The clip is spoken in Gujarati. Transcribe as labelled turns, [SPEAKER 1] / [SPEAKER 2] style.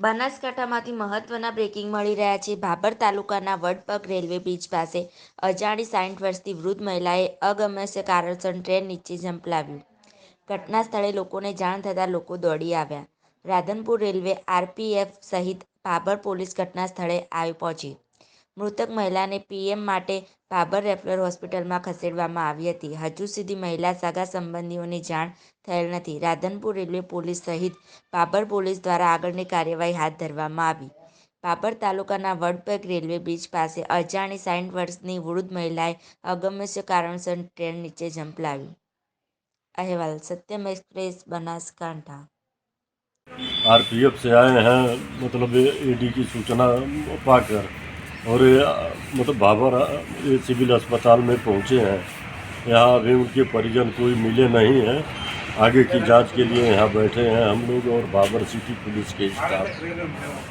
[SPEAKER 1] બનાસકાંઠામાંથી મહત્વના બ્રેકિંગ મળી રહ્યા છે. ભાભર તાલુકાના વડપગ રેલવે બ્રિજ પાસે અજાણી સાઠ વર્ષથી વૃદ્ધ મહિલાએ અગમ્ય કારણસર ટ્રેન નીચે ઝંપલાવ્યું. ઘટના સ્થળે લોકોને જાણ થતાં લોકો દોડી આવ્યા. રાધનપુર રેલવે આરપીએફ સહિત ભાભર પોલીસ ઘટના સ્થળે આવી પહોંચી. મૃતક મહિલાને પીએમ માટે ભાભર રેફરલ હોસ્પિટલમાં ખસેડવામાં આવી હતી હજુ સુધી મહિલા સગા સંબંધીઓને જાણ થયેલ નથી રાધનપુર રેલવે પોલીસ સહિત ભાભર પોલીસ દ્વારા આગળની કાર્યવાહી હાથ ધરવામાં આવી ભાભર તાલુકાના વડપગ રેલવે બ્રિજ પાસે અજાણી સાઠ વર્ષની વૃદ્ધ મહિલાએ અગમ્ય કારણસર ટ્રેન નીચે ઝંપલાવ્યું અહેવાલ સત્યમ એક્સપ્રેસ બનાસકાંઠા
[SPEAKER 2] आरपीएफ से आए हैं मतलब ईडी की सूचना पाकर और मतलब बाबर ये सिविल अस्पताल में पहुँचे हैं। यहाँ अभी उनके परिजन कोई मिले नहीं हैं। आगे की जाँच के लिए यहाँ बैठे हैं हम लोग और बाबर सिटी पुलिस के स्टाफ।